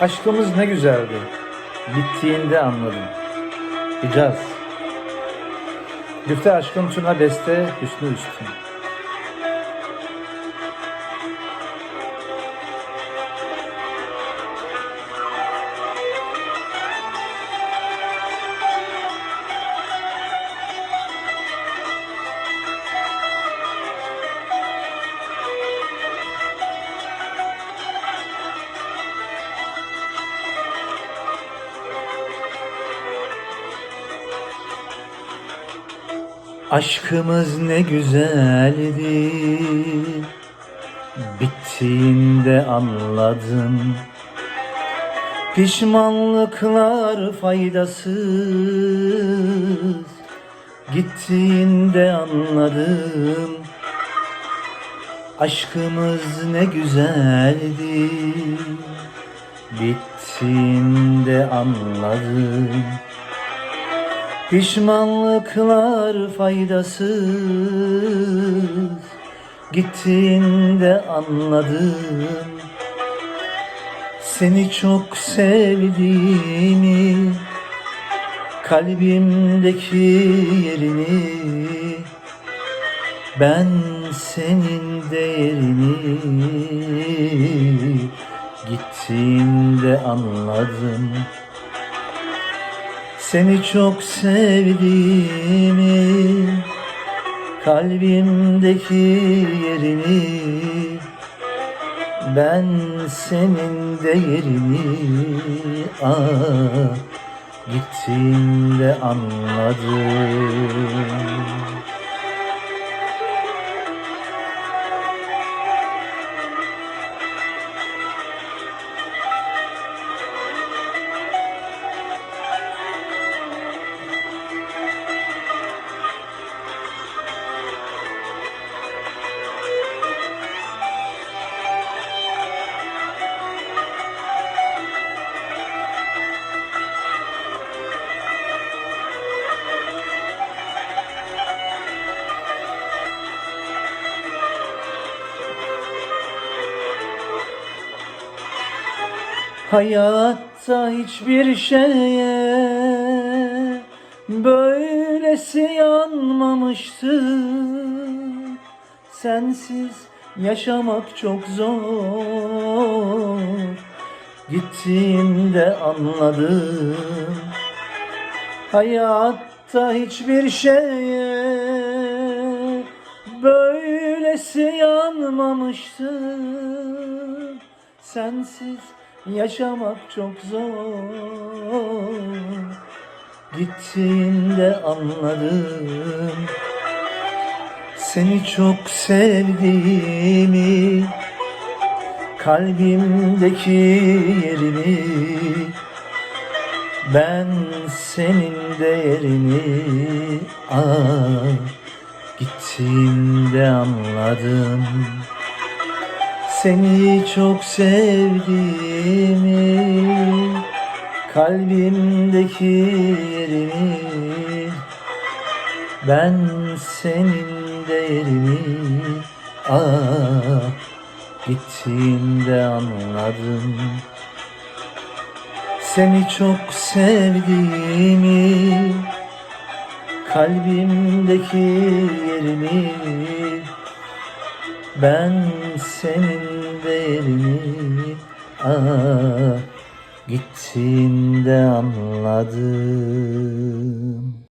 Aşkımız ne güzeldi. Bittiğinde anladım. Hicaz. Güfte aşkın tuna beste hüsnü üstün. Aşkımız ne güzeldi. Bittiğinde anladım. Pişmanlıklar faydasız. Gittiğinde anladım. Aşkımız ne güzeldi. Bittiğinde anladım Pişmanlıklar faydasız. Gittiğinde anladım. Seni çok sevdiğimi Kalbimdeki yerini Ben senin değerini Gittiğinde anladım seni çok sevdiğimi Kalbimdeki yerini Ben senin değerini ah, Gittiğinde anladım Hayatta hiçbir şeye böylesi yanmamıştı. Sensiz yaşamak çok zor. Gittiğimde anladım. Hayatta hiçbir şeye böylesi yanmamıştı. Sensiz yaşamak çok zor. Gittiğinde anladım. Seni çok sevdiğimi Kalbimdeki yerini Ben senin değerini ah, Gittiğinde anladım Seni çok sevdiğimi Kalbimdeki yerini Ben senin değerini ah, Gittiğinde anladım. Seni çok sevdiğimi Kalbimdeki yerini Ben senin değerini ah, Gittiğinde anladım